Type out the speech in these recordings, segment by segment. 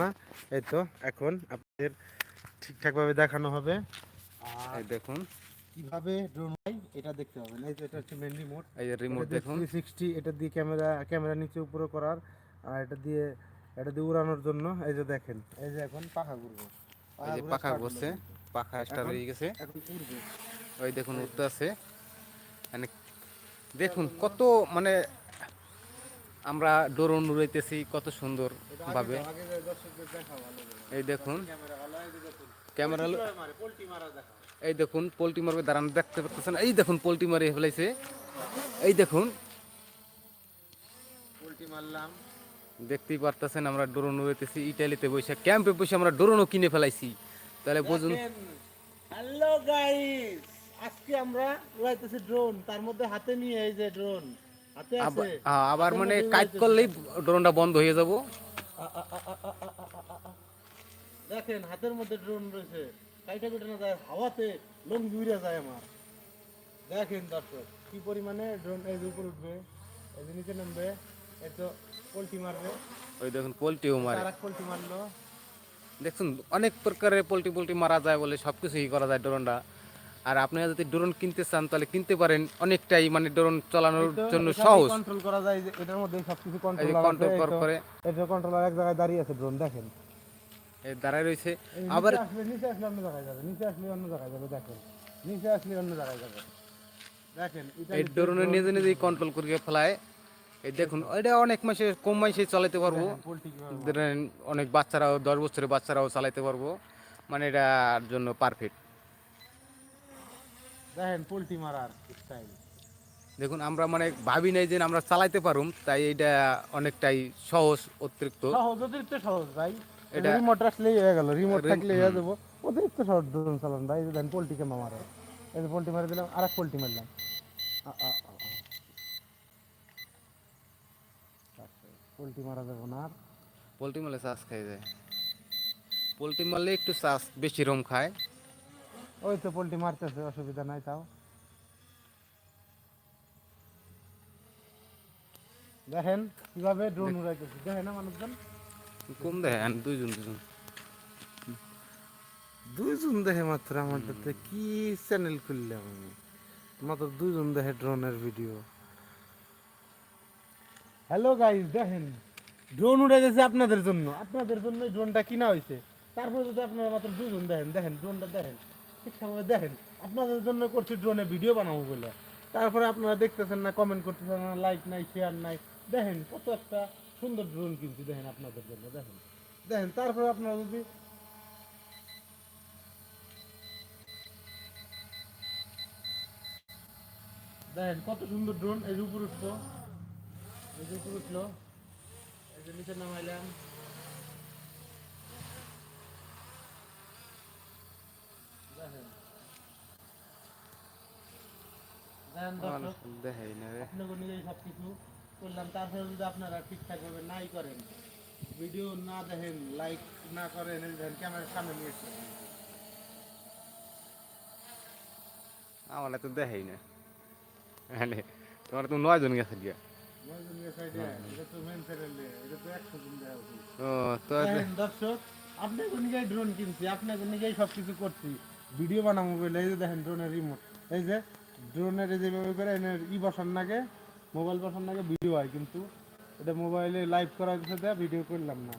না? এই তো এখন আপনাদের ঠিকঠাকভাবে দেখানো হবে। আর দেখুন। কীভাবে ড্রোন হয় এটা দেখতে হবে। এই যে এটা হচ্ছে মেন রিমোট এই রিমোট দেখুন। থ্রি সিক্সটি এটা দিয়ে ক্যামেরা ক্যামেরা নিচে উপরে করার আর এটা দিয়ে এটা দিয়ে উড়ানোর জন্য। এই যে দেখেন এই যে এখন পাখা ঘুরবো। এই যে পাখা ঘুরছে পাখা স্টার্ট হয়ে গেছে। এখন উড়বে। ওই দেখুন উঠতে আছে। মানে দেখুন কত মানে আমরা ড্রোন উড়াইতেছি কত সুন্দর। ভাবে। এই দেখুন। ক্যামেরা এই দেখুন পোল্ট্রি মারবে দাঁড়ানো দেখতে এই দেখুন পোল্ট্রি মারে ফেলাইছে। এই দেখুন। পোল্টি মারলাম দেখতেই পারতেছেন আমরা ড্রোন ইটালিতে বসে ক্যাম্পে বসে আমরা ড্রোনও কিনে ফেলাইছি। তাহলে বুঝুন হ্যালো গাইস আজকে আমরা উড়াইতেছি ড্রোন। তার মধ্যে হাতে নিয়ে এই যে ড্রোন। হাতে আছে। আবার হ্যাঁ, মানে কাজ করলেই ড্রোনটা বন্ধ হয়ে যাব। দেখেন হাতের মধ্যে ড্রোন রয়েছে। কাইটা কেটে না যায় হাওয়াতে লোক জুড়ে যায় আমার। দেখেন দর্শক কি পরিমাণে ড্রোন এই যে উপরে উঠবে এই যে নিচে নামবে এই তো পোলট্রি মারবে। ওই দেখুন পোলট্রিও মারে। আর পোলট্রি মারলো। দেখুন অনেক প্রকারের পোলট্রি পোলট্রি মারা যায় বলে সব কিছুই করা যায় ড্রোনটা আর আপনি যদি ড্রোন কিনতে চান তাহলে কিনতে পারেন। অনেকটাই মানে ড্রোন চালানোর জন্য সহজ। কন্ট্রোল করা যায় যে এটার মধ্যে সবকিছু কন্ট্রোল কন্ট্রোল কর এটা কন্ট্রোলার এক জায়গায় দাঁড়িয়ে আছে ড্রোন দেখেন। এই দাঁড়ায় রয়েছে। আবার নিচে আসলে অন্য জায়গায় যাবে নিচে আসলে অন্য জায়গায় যাবে দেখেন। নিচে আসলে অন্য জায়গায় যাবে। দেখেন এই ড্রোনে নিজে নিজেই কন্ট্রোল করে ফেলায়। এই দেখুন এটা অনেক মাসে কম মাসে চালাতে পারব। অনেক বাচ্চারাও দশ বছরের বাচ্চারাও চালাতে পারব। মানে এটার জন্য পারফেক্ট দেখেন পোলট্রি মারার স্টাইল দেখুন আমরা মানে ভাবি নাই যে আমরা চালাইতে পারুম তাই এটা অনেকটাই সহজ অতিরিক্ত। সহজ অতিরিক্ত সহজ ভাই। এটা রিমোট আসলেই হয়ে গেল রিমোট রিম- থাকলে হয়ে যাব। অতিরিক্ত সহজ ড্রোন চালান ভাই এই যে দেখেন পোল্ট্রি কেমন মারে এই যে পোল্ট্রি মারে দিলাম আর এক পোল্ট্রি মারলাম। পোলট্রি মারা যাব না আর। পোলট্রি মারলে চাষ খাই যায়। পোলট্রি মারলে একটু চাষ বেশি রম খায়। ওই তো পোল্ট্রি মারতেছে অসুবিধা নাই তাও। দেখেন কীভাবে ড্রোন উড়াইতেছে। দেখেন না মানুষজন? কম দেখেন দুইজন দুজন দুইজন দেখে মাত্র আমারটাতে কি চ্যানেল খুললাম আমি? মাত্র দুইজন দেখে ড্রোনের ভিডিও হ্যালো গাইস দেখেন। ড্রোন উড়ে গেছে আপনাদের জন্য। আপনাদের জন্য ড্রোনটা কিনা হয়েছে তারপরে যদি আপনারা মাত্র দুজন দেখেন দেখেন ড্রোনটা দেখেন। দেখেন, আপনাদের জন্য করছি ড্রোনে ভিডিও বানাবো বলে। তারপরে আপনারা দেখতেছেন না কমেন্ট করতেছেন না লাইক নাই শেয়ার নাই। দেখেন, কত একটা সুন্দর ড্রোন কিনছি, দেখেন আপনাদের জন্য, দেখেন। দেখেন, তারপরে আপনারা যদি দেখেন, কত সুন্দর ড্রোন এই উপর উঠল। এই উপর উঠল। এই যে নিচে নামাইলাম দেখেন দেখেন দর্শক দেখাই না রে। আপনাকে নিজেই সব কিছু করলাম। তারপরে যদি আপনারা ঠিকঠাক ভাবে নাই করেন ভিডিও না দেখেন লাইক না করেন ক্যামেরার সামনে নিয়ে এসে আমার তো দেখাই না। হ্যাঁ। তোমার তো নয় জন গেছে গিয়া দর্শক আপনাকে নিজেই ড্রোন কিনছি আপনাকে নিজেই সব কিছু করছি। ভিডিও বানাবো বলে, এই যে দেখেন ড্রোনের রিমোট এই যে ড্রোনের যেভাবে করে এনের ই বসার নাগে মোবাইল বসার নাগে ভিডিও হয়, কিন্তু এটা মোবাইলে লাইভ করার দেয় ভিডিও করলাম না।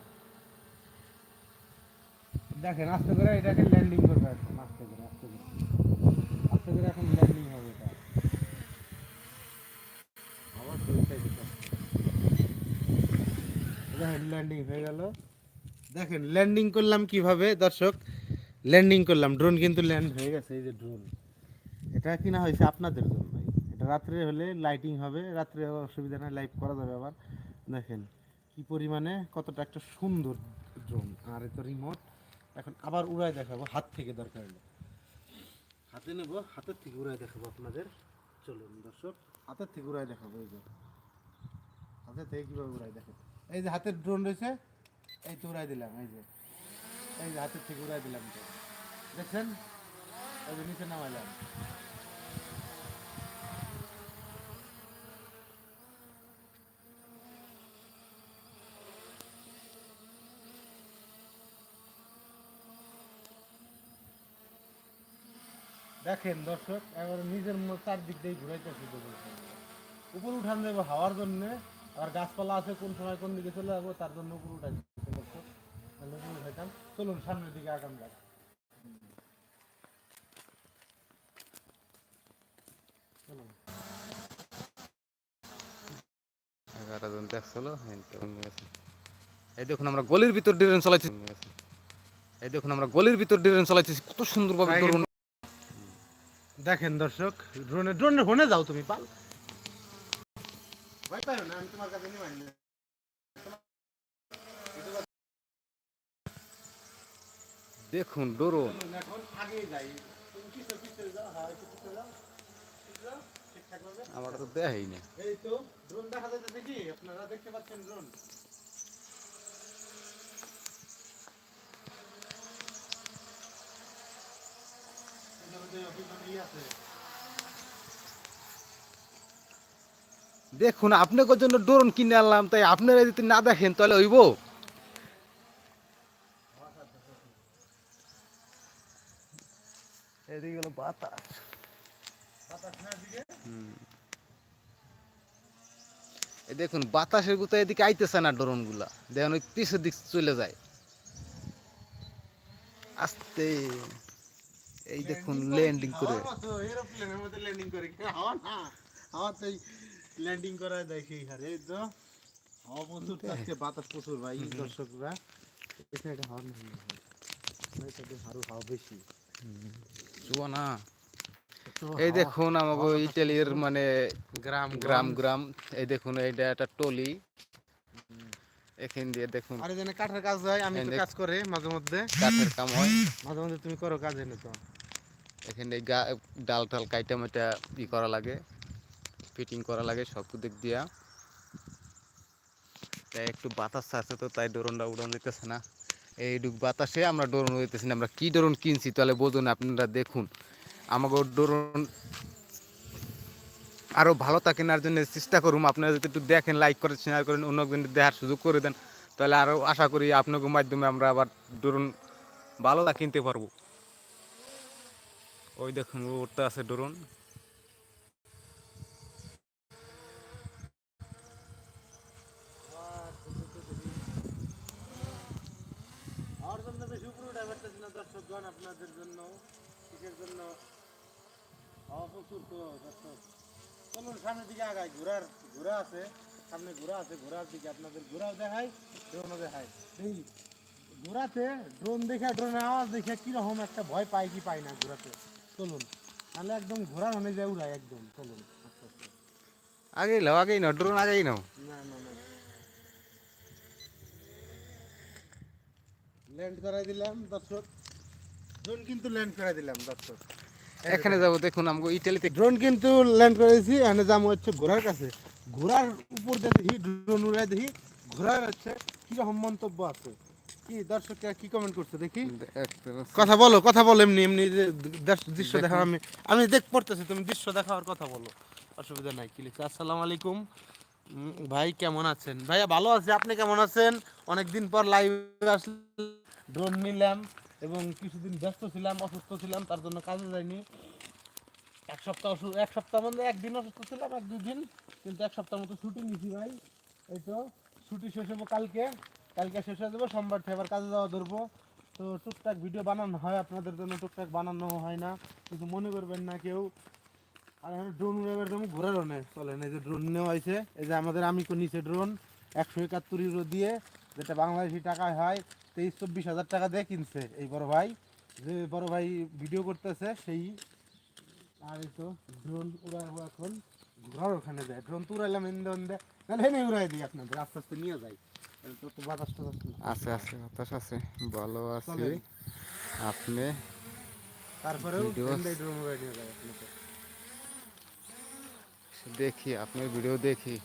দেখেন, আস্তে করে এটাকে ল্যান্ডিং করবে এখন, আস্তে করে আস্তে করে। আস্তে করে এখন ল্যান্ডিং হবে এটা। দেখেন ল্যান্ডিং হয়ে গেল। দেখেন ল্যান্ডিং করলাম কীভাবে, দর্শক? ল্যান্ডিং করলাম ড্রোন কিন্তু ল্যান্ড হয়ে গেছে, এই যে ড্রোন এটা কিনা হয়েছে আপনাদের জন্য। এটা রাত্রে হলে লাইটিং হবে, রাত্রে অসুবিধা নাই লাইভ করা যাবে আবার। দেখেন কি পরিমাণে, কতটা একটা সুন্দর ড্রোন আর এতো রিমোট এখন আবার উড়ায় দেখাবো, হাত থেকে দরকার হলে। হাতে নেব, হাতের থেকে উড়ায় দেখাবো আপনাদের। চলুন দর্শক, হাতের থেকে উড়ায় দেখাবো, এই যে। হাতের থেকে কীভাবে উড়ায় দেখেন এই যে হাতের ড্রোন রয়েছে, এই তো উড়াই দিলাম, এই যে। এই হাতের থেকে উড়াই দিলাম তো। দেখছেন? ওই নিচে নামাইলাম। দেখেন দর্শক এবার নিজের চারদিক দিয়ে ঘুরাইতেছি উপর উঠান দেবো হাওয়ার জন্যে আর গাছপালা আছে কোন সময় কোন দিকে চলে যাব, তার জন্য উপর উঠাই তাহলে চলুন সামনের দিকে আগাম যাক। চলুন। এগারো জন দেখছিল এই দেখুন আমরা গলির ভিতর ড্রেন চালাইছি এই দেখুন আমরা গলির ভিতর ড্রেন চালাইছি কত সুন্দরভাবে ভাই, ড্রোন দেখেন দর্শক ড্রোনে ড্রোনে হনে যাও তুমি পাল। ভয় পাইও না আমি তোমার কাছে নিয়ে আইনি দেখুন ড্রোন চলুন এখন আগেই যাই তুমি পিছনে পিছনে যাও হ্যাঁ একটু পিছনে যাও পিছনে যাও, ঠিকঠাক ভাবে আমার তো না ড্রোন ড্রোন দেখুন আপনাদের জন্য ড্রোন কিনে আনলাম, তাই আপনারা যদি না দেখেন, তাহলে হইব এদিকে হলো বাতাস। দেখুন বাতাসের গুতা এদিকে আইতেছে না ড্রোনগুলা দেখুন ওই পিছের দিক চলে যায়। আস্তে। এই দেখুন ল্যান্ডিং করে এরোপ্লেনের মধ্যে ল্যান্ডিং করে। কি হাওয়া না? হাওয়াতেই ল্যান্ডিং করা দেখি হারে তো। হাওয়া প্রচুর আজকে বাতাস প্রচুর ভাই দর্শকরা। এখানে একটা হাওয়া নেই হাওয়া বেশি। না। এই দেখুন আমাকে ইটালির মানে গ্রাম গ্রাম। গ্রাম এই দেখুন এইটা একটা টলি। এখান দিয়ে দেখুন। আরে জানে কাঠের কাজ হয় আমি তো কাজ করে মাঝে মধ্যে। কাঠের কাম হয়। মাঝে মধ্যে তুমি করো কাজ এনে তো। এখানে ডাল টাল কাইটা মাইটা ই করা লাগে। ফিটিং করা লাগে সব দিক দিয়া। তাই একটু বাতাস আছে তো তাই ড্রোনটা উড়ানো যেতেছে না। এইটুক বাতাসে আমরা ড্রোন উড়াইতেছি আমরা কি ড্রোন কিনছি তাহলে বোঝুন আপনারা দেখুন। আমাকে ড্রোন আরও ভালো তা কেনার জন্য চেষ্টা করুন আপনারা যদি একটু দেখেন লাইক করে শেয়ার করেন, অন্য একজন দেখার সুযোগ করে দেন, তাহলে আরও আশা করি আপনাদের মাধ্যমে আমরা আবার ড্রোন ভালো তা কিনতে পারব। ওই দেখুন উঠতে আছে ড্রোন। আমার জন্য বেশি উপরে উঠে পারতেছি না দর্শকগণ আপনাদের জন্য কিসের জন্য? হাওয়া তো দর্শক। চলুন সামনের দিকে আগাই। ঘোরার ঘোরা আছে সামনে ঘোরা আছে ঘোরার দিকে আপনাদের ঘোরাও দেখাই ড্রোনও দেখাই। এই ঘোরাতে ড্রোন দেখে ড্রোনের আওয়াজ দেখে কীরকম একটা ভয় পাই কি পাই না ঘোরাতে চলুন তাহলে একদম ঘোরার হনে যায় উড়াই একদম। চলুন আস্তে আস্তে। আগেই নাও আগেই নাও ড্রোন আগেই নাও। না না না ল্যান্ড করাই দিলাম দর্শক। ড্রোন কিন্তু ল্যান্ড করাই দিলাম দর্শক। এখানে যাব দেখুন আমাকে ইটালিতে ড্রোন কিন্তু ল্যান্ড করেছি এখানে যাব হচ্ছে ঘোড়ার কাছে। ঘোড়ার উপর দিয়ে দেখি ড্রোন উড়াই দেখি ঘোড়ার হচ্ছে কীরকম মন্তব্য আছে? কি দর্শকরা কি কমেন্ট করছে দেখি। কথা বলো কথা বলো এমনি এমনি দৃশ্য- দৃশ্য দেখা আমি আমি দেখ পড়তেছি তুমি দৃশ্য দেখার কথা বলো। অসুবিধা নাই কি লিখছে আসসালামু আলাইকুম। ভাই কেমন আছেন? ভাইয়া ভালো আছে আপনি কেমন আছেন? অনেকদিন পর লাইভে আসলে ড্রোন নিলাম এবং কিছুদিন ব্যস্ত ছিলাম, অসুস্থ ছিলাম, তার জন্য কাজে যাইনি। এক সপ্তাহ এক সপ্তাহ মধ্যে একদিন অসুস্থ ছিলাম, এক দুই দিন, কিন্তু এক সপ্তাহ মতো ছুটি নিছি ভাই। এই তো, ছুটি শেষ হব কালকে। কালকে শেষ হয়ে যাব, সোমবার থেকে আবার কাজে যাওয়া ধরবো। তো টুকটাক ভিডিও বানানো হয় আপনাদের জন্য, টুকটাক বানানো হয় না, কিন্তু মনে করবেন না কেউ। আর আমি ড্রোন উড়াবার জন্য ঘোরার অনেক চলেন এই যে ড্রোন নেওয়া হয়েছে, এই যে আমাদের আমি নিচে ড্রোন একশো একাত্তর ইউরো দিয়ে। যেটা বাংলাদেশি টাকায় হয় তেইশ চব্বিশ হাজার টাকা দিয়ে কিনছে এই বড় ভাই। যে বড় ভাই ভিডিও করতেছে সেই আর এই তো ড্রোন উড়াবো এখন ঘর ওখানে যায় ড্রোন তো উড়াইলাম ইন্দে ইন্দে নাহলে হেনে উড়াই দিই আপনাদের আস্তে আস্তে নিয়ে যাই। আছে আছে বাতাস আছে ভালো আছে। আপনি তারপরেও ড্রোন উড়াই নিয়ে যায় আপনাকে দেখি আপনার ভিডিও দেখি।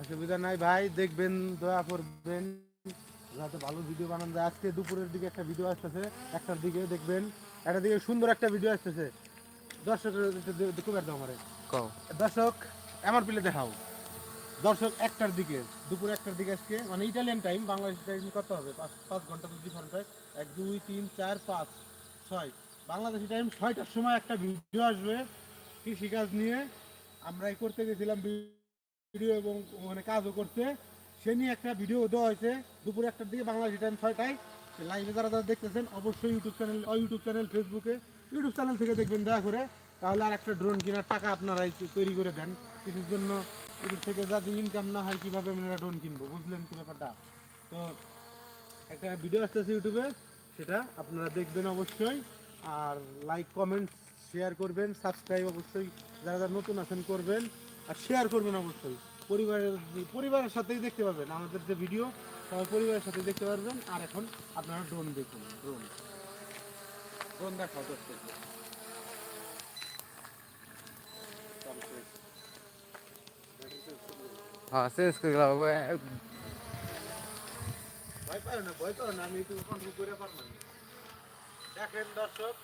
অসুবিধা নাই। ভাই দেখবেন দয়া করবেন। যাতে ভালো ভিডিও বানান যায়। আজকে দুপুরের দিকে একটা ভিডিও আসতেছে। একটার দিকে দেখবেন। একটা দিকে সুন্দর একটা ভিডিও আসতেছে। দর্শকের খুব একদম আমারে। দর্শক আমার পিলে দেখাও। দর্শক একটার দিকে। দুপুর একটার দিকে আজকে। মানে ইটালিয়ান টাইম বাংলাদেশ টাইম কত হবে? পাঁচ পাঁচ ঘণ্টা তো ডিফারেন্ট হয়। এক দুই তিন চার পাঁচ ছয়। বাংলাদেশি টাইম ছয়টার সময় একটা ভিডিও আসবে। কৃষিকাজ নিয়ে। আমরাই করতে গেছিলাম ভিডিও এবং মানে কাজও করছে। সে নিয়ে একটা ভিডিও দেওয়া হয়েছে। দুপুরে একটার দিকে বাংলাদেশি টাইম ছয়টায়। লাইভে যারা যারা দেখতেছেন, অবশ্যই ইউটিউব চ্যানেল ইউটিউব চ্যানেল ফেসবুকে ইউটিউব চ্যানেল থেকে দেখবেন, দয়া করে। তাহলে আর একটা ড্রোন কেনার টাকা আপনারা তৈরি করে দেন। কিছুর জন্য ইউটিউব থেকে যাতে ইনকাম না হয়, কীভাবে আমরা ড্রোন কিনবো? বুঝলেন কি ব্যাপারটা? তো একটা ভিডিও আসতেছে ইউটিউবে সেটা আপনারা দেখবেন অবশ্যই। আর লাইক কমেন্ট শেয়ার করবেন। সাবস্ক্রাইব অবশ্যই। যারা যারা নতুন আছেন, করবেন। আর শেয়ার করবেন অবশ্যই পরিবারের পরিবারের সাথেই দেখতে পাবেন আমাদের যে ভিডিও সবাই পরিবারের সাথে দেখতে পারবেন আর এখন আপনারা ড্রোন দেখুন ড্রোন ড্রোন দেখাও। হ্যাঁ চেঞ্জ করে ভয় না ভয় না আমি একটু কন্ট্রোল করে। দেখেন দর্শক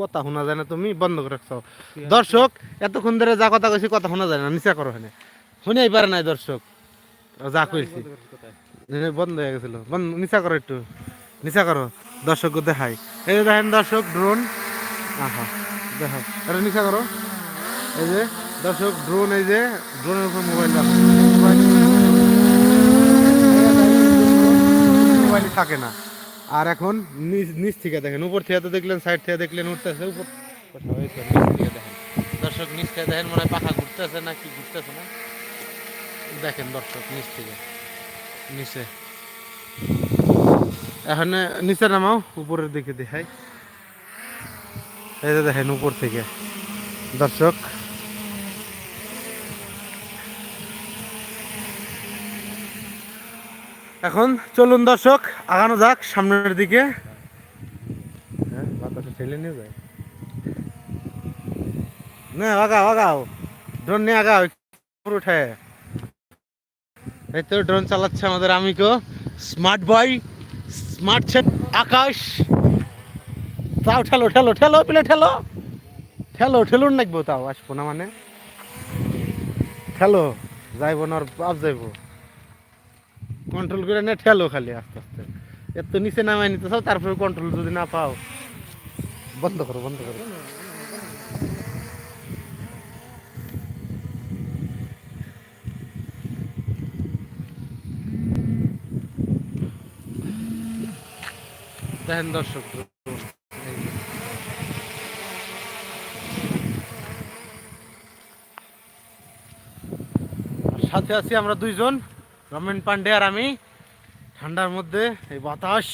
কথা শোনা যায় না তুমি, বন্ধ করে রাখছো। দর্শক, এতক্ষণ ধরে যা কথা কইছি, কথা শোনা যায় না, নিচা করো এখানে। শুনেই পারে নাই, দর্শক। যা কইছি। বন্ধ হয়ে গেছিল। নিচা করো একটু। নিচা করো, দর্শক দেখাই। এই যে দেখেন দর্শক ড্রোন আহা, দেখো, এটা নিচা করো। এই যে, দর্শক ড্রোন এই যে ড্রোনের উপর মোবাইল মোবাইল থাকে না। আর এখন নিচ নিচ থেকে দেখেন, উপর থেকে তো দেখলেন সাইড থেকে দেখলেন, উঠতেছে, উপর নিচ থেকে দেখেন। দর্শক, নিচ থেকে দেখেন, মনে হয় পাখা ঘুরতেছে না কি ঘুরতেছে না। দেখেন দর্শক, নিচ থেকে, নিচে। এখন নিচে নামাও, উপরের দিকে দেখাই। এই দেখেন, উপর থেকে। দর্শক এখন চলুন দর্শক আগানো যাক সামনের দিকে। হ্যাঁ না আগাও আগাও। ড্রোন নিয়ে আগাও উঠে। এই তো ড্রোন চালাচ্ছে আমাদের আমিকো স্মার্ট বয় স্মার্ট সেট আকাশ। তাও ঠেলো ঠেলো ঠেলো পিলে ঠেলো। ঠেলো ঠেলুন নাকবো তাও আসব না মানে। ঠেলো যাইবো না আর যাইবো। কন্ট্রোল করে না ঠেলো খালি আস্তে আস্তে। এত নিচে নামাই নিতে চাও তারপরে কন্ট্রোল যদি না পাও। বন্ধ করো বন্ধ করো। দেখেন দর্শক সাথে আছি আমরা দুইজন। রমেন পান্ডে আর আমি ঠান্ডার মধ্যে এই বাতাস।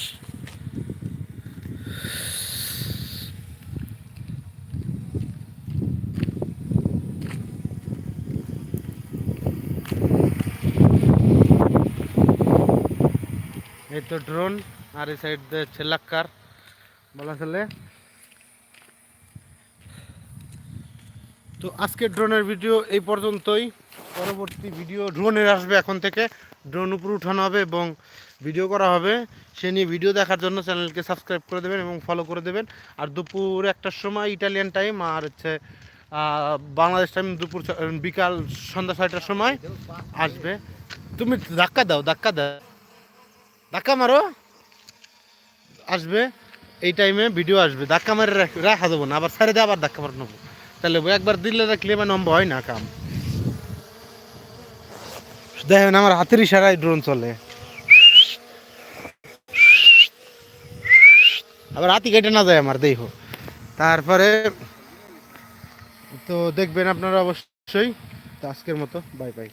এই তো ড্রোন আর এই সাইড দিয়ে হচ্ছে লাক্কার। বলা চলে। তো আজকের ড্রোনের ভিডিও এই পর্যন্তই। পরবর্তী ভিডিও ড্রোনের আসবে এখন থেকে। ড্রোন উপর উঠানো হবে এবং ভিডিও করা হবে। সে নিয়ে ভিডিও দেখার জন্য চ্যানেলকে সাবস্ক্রাইব করে দেবেন এবং ফলো করে দেবেন। আর দুপুর একটার সময় ইটালিয়ান টাইম আর হচ্ছে বাংলাদেশ টাইম দুপুর বিকাল সন্ধ্যা ছয়টার সময় আসবে। তুমি ধাক্কা দাও ধাক্কা দাও। ধাক্কা মারো। আসবে। এই টাইমে ভিডিও আসবে। ধাক্কা মারে রাখা দেবো না, আবার ছেড়ে দিয়ে আবার ধাক্কা মারে নেব। তাহলে একবার দিলে রাখলে মানে নম্বর হয় না কাম। দেখেন আমার হাতের ইশারায় ড্রোন চলে। আবার হাতি কেটে না যায় আমার দেহ তারপরে তো দেখবেন আপনারা অবশ্যই। আজকের মতো বাই বাই